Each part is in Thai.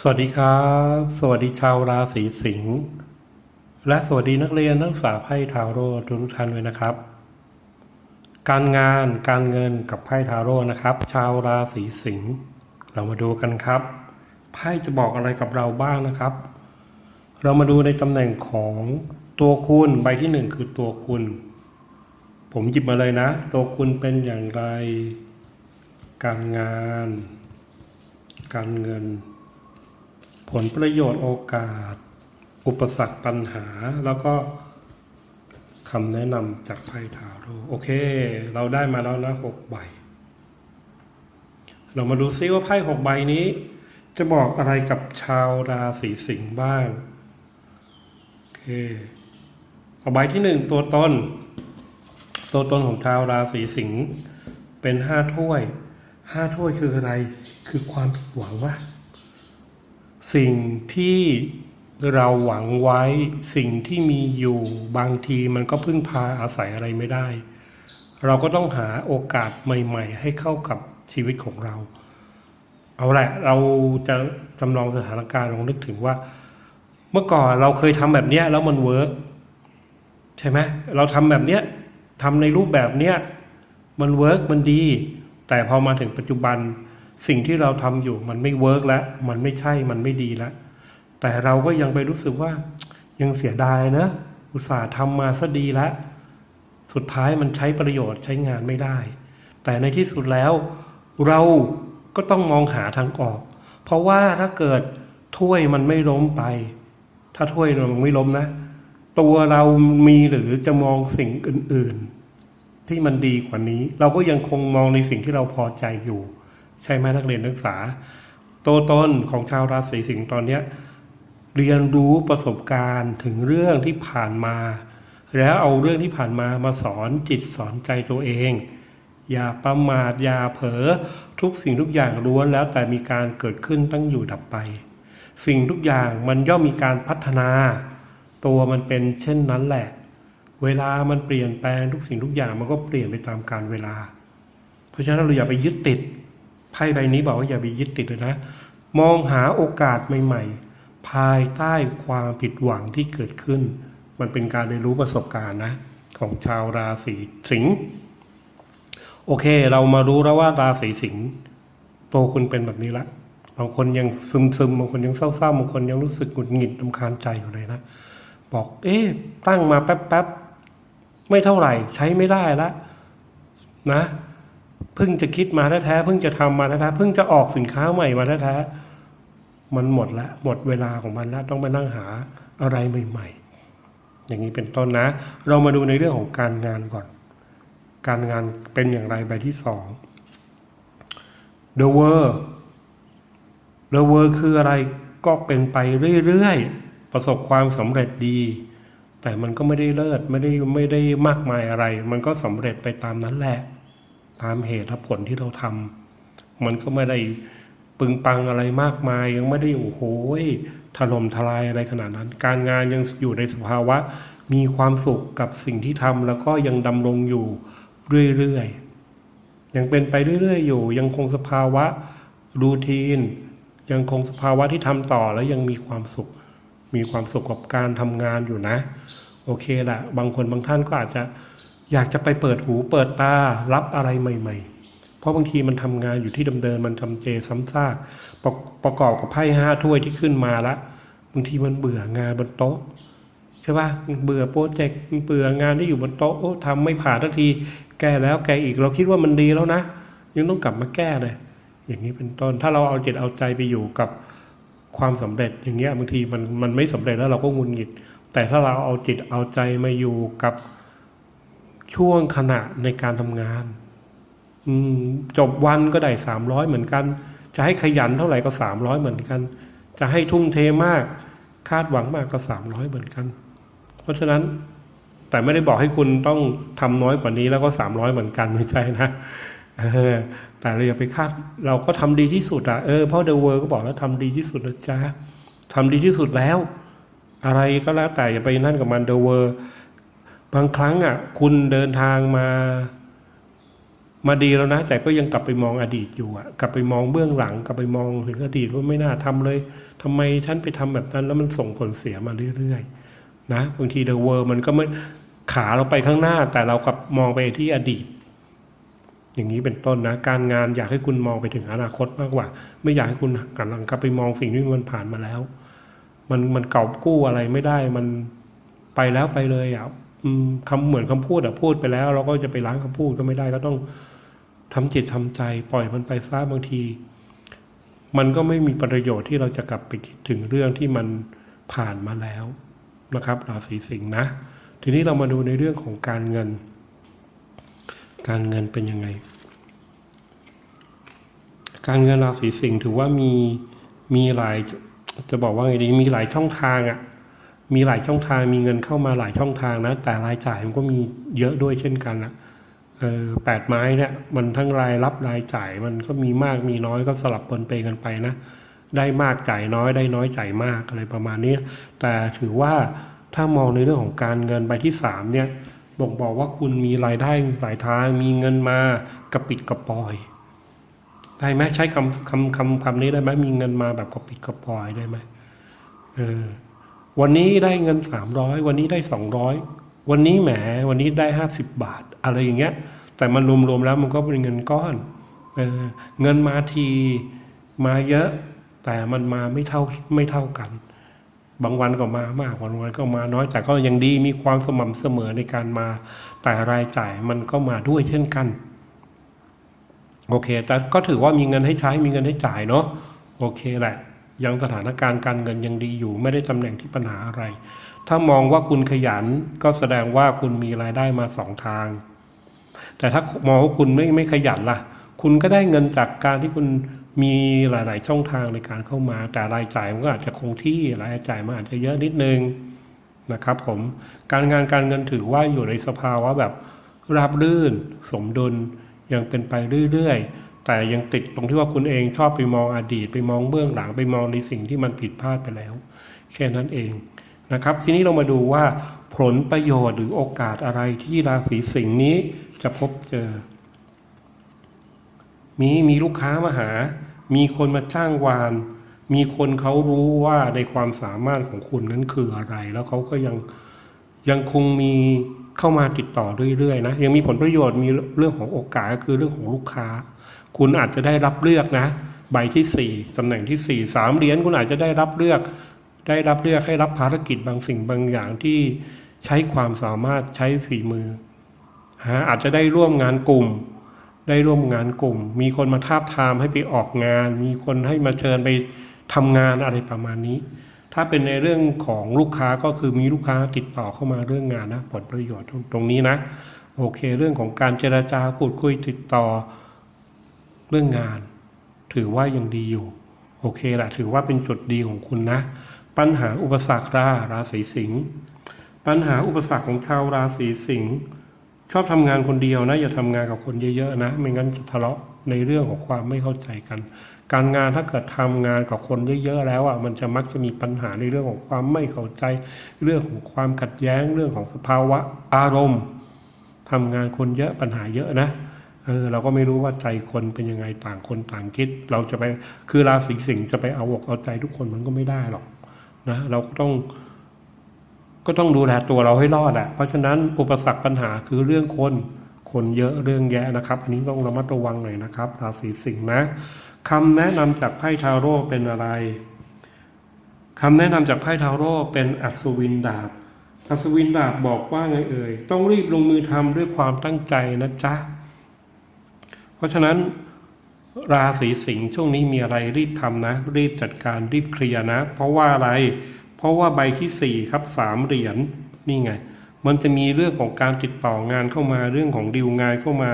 สวัสดีครับ สวัสดีชาวราศีสิงห์และสวัสดีนักเรียนนักศึกษาไพ่ทาโร่ทุกท่านด้วยนะครับ การงานการเงินกับไพ่ทาโร่นะครับ ชาวราศีสิงห์เรามาดูกันครับไพ่จะบอกอะไรกับเราบ้างนะครับ เรามาดูในตำแหน่งของตัวคุณใบที่หนึ่งคือตัวคุณ ผมหยิบมาเลยนะ ตัวคุณเป็นอย่างไร การงาน การเงิน ผลประโยชน์โอกาส อุปสรรคปัญหา แล้วก็คำแนะนำจากไพ่ทาโร่โอเค เราได้มาแล้วนะหกใบ เรามาดูซิว่าไพ่หกใบนี้ จะบอกอะไรกับชาวราศีสิงห์บ้าง โอเคเอาใบที่หนึ่งตัวตน ตัวตนของชาวราศีสิงห์เป็นห้าถ้วยห้าถ้วยคืออะไร คือความผิดหวังว่า สิ่งที่เราหวังไว้สิ่งที่มีอยู่บางทีมันก็พึ่งพาอาศัยอะไรไม่ได้ เราก็ต้องหาโอกาสใหม่ ๆ ให้เข้ากับชีวิตของเรา เอาแหละเราจะจำลองสถานการณ์ลองนึกถึงว่า เมื่อก่อนเราเคยทำแบบนี้แล้วมันเวิร์กใช่ไหมเราทำแบบนี้ทำในรูปแบบนี้มันเวิร์กมันดี แต่พอมาถึงปัจจุบัน สิ่งที่เราทำอยู่มันไม่เวิร์กแล้วมันไม่ใช่มันไม่ดีแล้วแต่เราก็ยังไปรู้สึกว่า ยังเสียดายนะ อุตส่าห์ทำมาซะดีแล้วสุดท้ายมันใช้ประโยชน์ใช้งานไม่ได้ แต่ในที่สุดแล้ว เราก็ต้องมองหาทางออก เพราะว่าถ้าเกิดถ้วยมันไม่ล้มไป ถ้าถ้วยมันไม่ล้มนะ ตัวเรามีหรือจะมองสิ่งอื่น ๆ ที่มันดีกว่านี้ เราก็ยังคงมองในสิ่งที่เราพอใจอยู่ ใช่ไหมนักเรียนนักศึกษา ตัวตนของชาวราศีสิงห์ตอนเนี้ยเรียนรู้ประสบการณ์ถึงเรื่องที่ผ่านมา แล้วเอาเรื่องที่ผ่านมามาสอนจิตสอนใจตัวเอง อย่าประมาทอย่าเผลอทุกสิ่งทุกอย่างล้วนแล้วแต่มีการเกิดขึ้นตั้งอยู่ดับไป สิ่งทุกอย่างมันย่อมมีการพัฒนา ตัวมันเป็นเช่นนั้นแหละ เวลามันเปลี่ยนแปลงทุกสิ่งทุกอย่างมันก็เปลี่ยนไปตามกาลเวลา เพราะฉะนั้นเราอย่าไปยึดติด พ่ใบนี้บอกว่าอย่าไปยึดติดเลยนะ มองหาโอกาสใหม่ ๆ ภายใต้ความผิดหวังที่เกิดขึ้น มันเป็นการเรียนรู้ประสบการณ์นะ ของชาวราศีสิงห์โอเค เรามารู้แล้วว่าราศีสิงห์โตคุณเป็นแบบนี้ละบางคนยังซึมซึมๆบางคนยังเศร้าๆบางคนยังรู้สึกหงุดหงิดลำคาญใจอยู่เลยนะ บอก เอ๊ะตั้งมาแป๊บๆไม่เท่าไหร่ ใช้ไม่ได้ละนะ เพิ่งจะคิดมาแท้ๆเพิ่งจะทำมาแท้ๆเพิ่งจะออกสินค้าใหม่มาแท้ๆมันหมดละหมดเวลาของมันแล้วต้องไปนั่งหาอะไรใหม่ ๆ อย่างนี้เป็นต้นนะ เรามาดูในเรื่องของการงานก่อน การงานเป็นอย่างไรใบที่สอง The World The World คืออะไรก็เป็นไปเรื่อยๆประสบความสำเร็จดี แต่มันก็ไม่ได้เลิศไม่ได้ไม่ได้มากมายอะไร มันก็สำเร็จไปตามนั้นแหละ ตามเหตุและผลที่เราทำมันก็ไม่ได้ปึงปังอะไรมากมาย ยังไม่ได้โอ้โหถล่มทลายอะไรขนาดนั้น การงานยังอยู่ในสภาวะ มีความสุขกับสิ่งที่ทำแล้วก็ยังดำรงอยู่เรื่อยๆยังเป็นไปเรื่อย ๆ อยู่ ยังคงสภาวะรูทีน ยังคงสภาวะที่ทำต่อแล้วยังมีความสุข มีความสุขกับการทำงานอยู่นะ โอเคแหละบางคนบางท่านก็อาจจะ อยากจะไปเปิดหูเปิดตารับอะไรใหม่ ๆ เพราะบางทีมันทำงานอยู่ที่เดิมๆมันทำเจซ้ำซากประประกอบกับไพ่ห้าถ้วยที่ขึ้นมาละบางทีมันเบื่องานบนโต๊ะใช่ป่ะเบื่อโปรเจกต์เบื่องานที่อยู่บนโต๊ะโอ้ทำไม่ผ่านทันที แก้แล้วแก้อีกเราคิดว่ามันดีแล้วนะ ยังต้องกลับมาแก้เลยอย่างนี้เป็นต้นถ้าเราเอาจิตเอาใจไปอยู่กับความสำเร็จอย่างเงี้ยบางทีมันมันไม่สำเร็จแล้วเราก็งุนหงิด แต่ถ้าเราเอาจิตเอาใจมาอยู่กับ ช่วงขณะในการทำงาน จบวันก็ได้สามร้อยเหมือนกัน จะให้ขยันเท่าไหร่ก็สามร้อยเหมือนกัน จะให้ทุ่มเทมาก คาดหวังมากก็สามร้อยเหมือนกัน เพราะฉะนั้นแต่ไม่ได้บอกให้คุณต้องทำน้อยกว่านี้แล้วก็สามร้อยเหมือนกันไม่ใช่นะเออแต่เราอย่าไปคาด เราก็ทำดีที่สุดอะเออเพราะเดอะเวิร์ก็บอกแล้วทำดีที่สุดนะจ๊ะทำดีที่สุดแล้ว อะไรก็แล้วแต่อย่าไปนั่นกับมันเดอะเวิร์ บางครั้งอะ คุณเดินทางมา มาดีแล้วนะ แต่ก็ยังกลับไปมองอดีตอยู่อะ กลับไปมองเบื้องหลัง กลับไปมองถึงอดีตว่าไม่น่าทำเลยทำไมฉันไปทำแบบนั้น แล้วมันส่งผลเสียมาเรื่อยๆนะบางทีเดอะเวิร์มันก็ไม่ขาเราไปข้างหน้า แต่เรากลับมองไปที่อดีต อย่างนี้เป็นต้นนะ การงานอยากให้คุณมองไปถึงอนาคตมากกว่า ไม่อยากให้คุณหันหลังกลับไปมองสิ่งที่มันผ่านมาแล้ว มันมันเก่ากู้อะไรไม่ได้มันไปแล้วไปเลยอะ คำเหมือนคำพูดอะพูดไปแล้ว เราก็จะไปล้างคำพูดก็ไม่ได้ ก็ต้องทำจิตทำใจ ปล่อยมันไปซะบางที มันก็ไม่มีประโยชน์ที่เราจะกลับไปคิดถึงเรื่องที่มันผ่านมาแล้วนะครับราศีสิงห์นะ ทีนี้เรามาดูในเรื่องของการเงิน การเงินเป็นยังไง การเงินราศีสิงห์ถือว่ามีมีหลายจะบอกว่าไงดีมีหลายช่องทางอะ่ะ มีหลายช่องทางมีเงินเข้ามาหลายช่องทางนะ แต่รายจ่ายมันก็มีเยอะด้วยเช่นกันละเออแปดไม้เนี่ยมันทั้งรายรับรายจ่ายมันก็มีมากมีน้อยก็สลับปนเปกันไปนะ ได้มากจ่ายน้อยได้น้อยจ่ายมากอะไรประมาณนี้ แต่ถือว่าถ้ามองในเรื่องของการเงินใบที่สามเนี่ยบ่งบอกว่าคุณมีรายได้หลายทางมีเงินมากระปิดกระปอย ได้ไหมใช้คำคำคำคำนี้ได้ไหมมีเงินมาแบบกระปิดกระปอยได้ไหมเออ วันนี้ได้เงินสามร้อยวันนี้ได้สองร้อยวันนี้แหมวันนี้ได้ห้าสิบบาท อะไรอย่างเงี้ย แต่มันรวมๆแล้วมันก็เป็นเงินก้อนเออเงินมาทีมาเยอะ แต่มันมาไม่เท่าไม่เท่ากัน บางวันก็มามากบางวันก็มาน้อยแต่ก็ยังดีมีความสม่ำเสมอในการมา แต่รายจ่ายมันก็มาด้วยเช่นกันโอเค แต่ก็ถือว่ามีเงินให้ใช้มีเงินให้จ่ายเนาะโอเคแหละ ยังสถานการณ์การเงินยังดีอยู่ ไม่ได้ตำแหน่งที่ปัญหาอะไร ถ้ามองว่าคุณขยันก็แสดงว่าคุณมีรายได้มาสองทาง แต่ถ้ามองว่าคุณไม่ไม่ขยันล่ะ คุณก็ได้เงินจากการที่คุณมีหลาย ๆ ช่องทางในการเข้ามา แต่รายจ่ายมันก็อาจจะคงที่รายจ่ายมันอาจจะเยอะนิดนึงนะครับ ผมการงานการเงินถือว่าอยู่ในสภาวะแบบราบรื่น สมดุลยังเป็นไปเรื่อย ๆ แต่ยังติดตรงที่ว่าคุณเองชอบไปมองอดีต ไปมองเบื้องหลังไปมองในสิ่งที่มันผิดพลาดไปแล้ว แค่นั้นเองนะครับ ทีนี้เรามาดูว่าผลประโยชน์หรือโอกาสอะไรที่ราศีสิงห์นี้จะพบเจอ มีมีลูกค้ามาหา มีคนมาจ้างวาน มีคนเขารู้ว่าในความสามารถของคุณนั้นคืออะไร แล้วเขาก็ยังยังคงมีเข้ามาติดต่อเรื่อยๆนะ ยังมีผลประโยชน์มีเรื่องของโอกาสก็คือเรื่องของลูกค้า คุณอาจจะได้รับเลือกนะ ใบที่สี่ตำแหน่งที่สี่สามเหรียญคุณอาจจะได้รับเลือก ได้รับเลือกให้รับภารกิจบางสิ่งบางอย่างที่ใช้ความสามารถใช้ฝีมือฮะอาจจะได้ร่วมงานกลุ่ม ได้ร่วมงานกลุ่ม มีคนมาทาบทามให้ไปออกงาน มีคนให้มาเชิญไปทำงานอะไรประมาณนี้ ถ้าเป็นในเรื่องของลูกค้าก็คือมีลูกค้าติดต่อเข้ามาเรื่องงานนะผลประโยชน์ตรงตรงนี้นะ โอเค เรื่องของการเจราจาพูดคุยติดต่อ เรื่องงาน ถือว่ายังดีอยู่ โอเคแหละถือว่าเป็นจุดดีของคุณนะ ปัญหาอุปสรรคราราศีสิงห์ปัญหาอุปสรรคของชาวราศีสิงห์ชอบทำงานคนเดียวนะ อย่าทำงานกับคนเยอะๆนะ ไม่งั้นจะทะเลาะในเรื่องของความไม่เข้าใจกัน การงานถ้าเกิดทำงานกับคนเยอะๆแล้วอะมันจะมักจะมีปัญหาในเรื่องของความไม่เข้าใจ เรื่องของความขัดแย้งเรื่องของสภาวะอารมณ์ทำงานคนเยอะปัญหาเยอะนะ เออเราก็ไม่รู้ว่าใจคนเป็นยังไงต่างคนต่างคิด เราจะไปคือราศีสิงห์จะไปเอาอกเอาใจทุกคนมันก็ไม่ได้หรอกนะเราก็ต้อง ก็ต้องดูแลตัวเราให้รอดอะเพราะฉะนั้นอุปสรรคปัญหาคือเรื่องคน คนเยอะเรื่องแยะนะครับ อันนี้ต้องระมัดระวังหน่อยนะครับ ราศีสิงห์นะคำแนะนำจากไพ่ทาโร่เป็นอะไรคำแนะนำจากไพ่ทาโร่เป็นอัศวินดาบอัศวินดาบบอกว่าไงเอ่ยต้องรีบลงมือทำด้วยความตั้งใจนะจ๊ะ เพราะฉะนั้นราศีสิงห์ช่วงนี้มีอะไรรีบทำนะ รีบจัดการรีบเคลียร์นะ เพราะว่าอะไร เพราะว่าใบที่สี่ครับสามเหรียญนี่ไง มันจะมีเรื่องของการติดต่องานเข้ามาเรื่องของดีลงานเข้ามา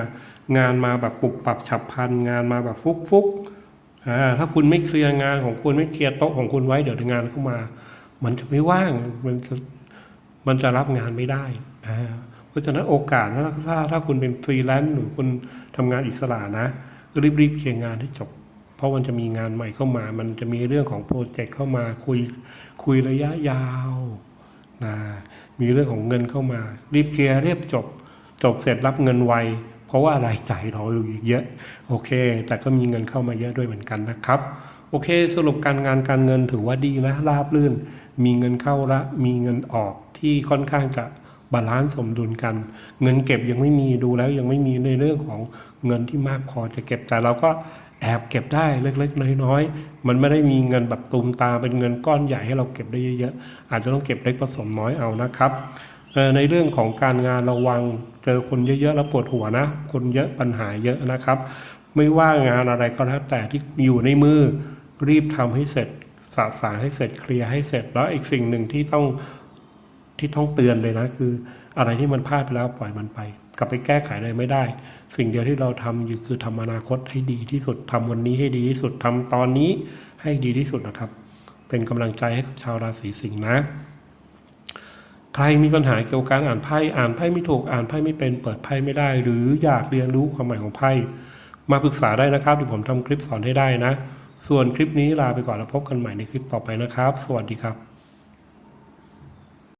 งานมาแบบปุบปรับฉับพันงานมาแบบฟุกฟุกอ่าถ้าคุณไม่เคลียร์งานของคุณไม่เคลียร์โต๊ะของคุณไว้เดี๋ยวงานเข้ามา มันจะไม่ว่างมันจะมันจะรับงานไม่ได้อ่า ราะฉะนั้นโอกาสถ้าถ้าถ้าคุณเป็นฟรีแลนซ์หรือคุณทำงานอิสระนะรีบๆเคลียร์งานให้จบ เพราะมันจะมีงานใหม่เข้ามา มันจะมีเรื่องของโปรเจกต์เข้ามาคุยคุยระยะยาวนะมีเรื่องของเงินเข้ามา รีบเคลียร์เรียบจบ จบเสร็จรับเงินไว เพราะว่ารายจ่ายเราอยู่เยอะ โอเค แต่ก็มีเงินเข้ามาเยอะด้วยเหมือนกันนะครับ โอเค สรุปการงานการเงินถือว่าดีนะราบรื่น มีเงินเข้าละมีเงินออกที่ค่อนข้างจะ บาลานซ์สมดุลกัน เงินเก็บยังไม่มีดูแล้วยังไม่มีในเรื่องของเงินที่มากพอจะเก็บแต่เราก็แอบเก็บได้เล็กๆน้อยๆมันไม่ได้มีเงินแบบตูมตาเป็นเงินก้อนใหญ่ให้เราเก็บได้เยอะๆอาจจะต้องเก็บเล็กผสมน้อยเอานะครับในเรื่องของการงานระวังเจอคนเยอะๆแล้วปวดหัวนะ คนเยอะปัญหาเยอะนะครับ ไม่ว่างานอะไรก็แล้วแต่ที่อยู่ในมือรีบทำให้เสร็จสะสางให้เสร็จเคลียร์ให้เสร็จแล้วอีกสิ่งหนึ่งที่ต้อง ที่ต้องเตือนเลยนะ คืออะไรที่มันพลาดไปแล้วปล่อยมันไป กลับไปแก้ไขอะไรไม่ได้ สิ่งเดียวที่เราทำอยู่คือทำอนาคตให้ดีที่สุดทำวันนี้ให้ดีที่สุดทำตอนนี้ให้ดีที่สุดนะครับ เป็นกำลังใจให้กับชาวราศีสิงห์นะ ใครมีปัญหาเกี่ยวกับการอ่านไพ่อ่านไพ่ไม่ถูกอ่านไพ่ไม่เป็นเปิดไพ่ไม่ได้ หรืออยากเรียนรู้ความหมายของไพ่มาปรึกษาได้นะครับเดี๋ยวผมทำคลิปสอนให้ได้นะ ส่วนคลิปนี้ลาไปก่อนแล้วพบกันใหม่ในคลิปต่อไปนะครับ สวัสดีครับ